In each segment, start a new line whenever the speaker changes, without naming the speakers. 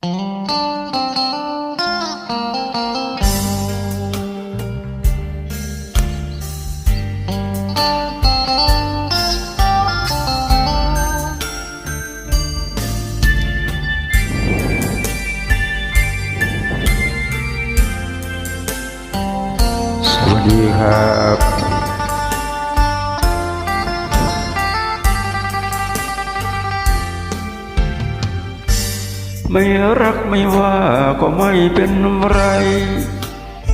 สวัสดีครับ ไม่รักไม่ว่าก็ไม่เป็นไร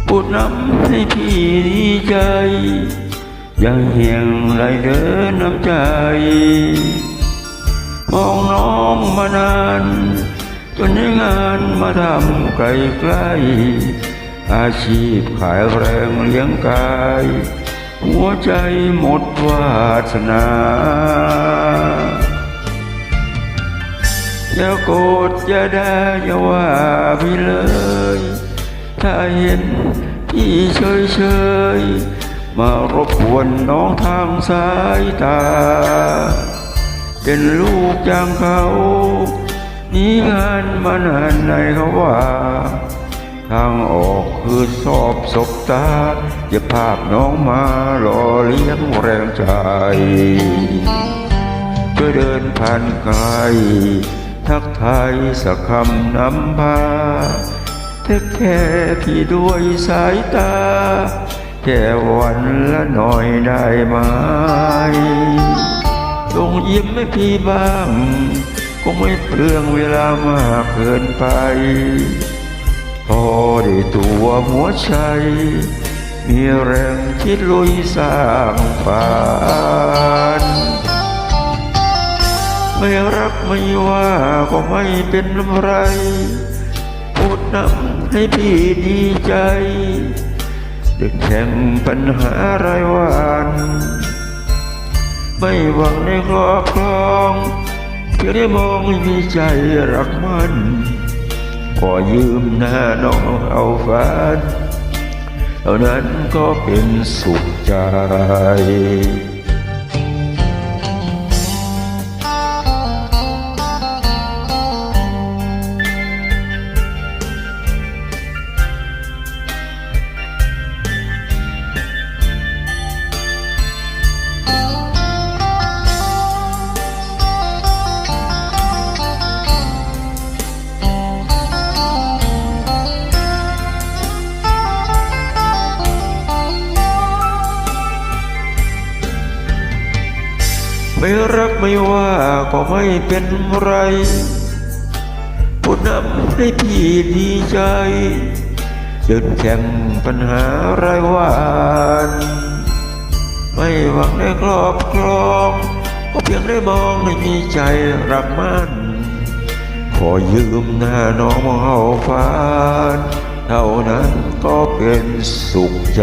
พูดน้ำให้พี่ดีใจยังเหียงไรเดินน้ำใจ มองน้องมานาน จนได้งานมาทำไกลไกลๆอาชีพขายแรงเลี้ยงกาย หัวใจหมดวาสนา โกรธอย่าด่าอย่าว่าพี่เลย ถ้าเห็นพี่เฉยเฉยมารบกวนน้องทางสายตา เป็นลูกอย่างเขานี่งานมานานในเขาว่า ทางออกคือสอบศบตาจะภาพน้องมาหล่อเลี้ยงแรงใจเพื่อเดินผ่านไกล ทักทายสักคำนำพาเทคแค่พี่ด้วยสายตา แค่วันละหน่อยได้ไหมจงยิ้มให้พี่บ้าง คงไม่เปลืองเวลามากเกินไป พอได้ตัวหัวใจ มีแรงคิดลุยสร้างฝัน ไม่รักไม่ว่าก็ไม่เป็นไรพูดนำให้พี่ดีใจดึกแข่งปัญหารายวันไม่หวังในครอบครองเพียงได้มองไม่มีใจรักมันขอยืมหน้าน้องเอาฝันเท่านั้นก็เป็นสุขใจ ไม่รักไม่ว่าก็ไม่เป็นไรผู้นำให้พี่ดีใจเดินแข่งปัญหารายวันไม่หวังได้ครอบครองก็เพียงได้มองไม่มีใจรักมันขอยืมหน้าน้องมาเอาฝันเท่านั้นก็เป็นสุขใจ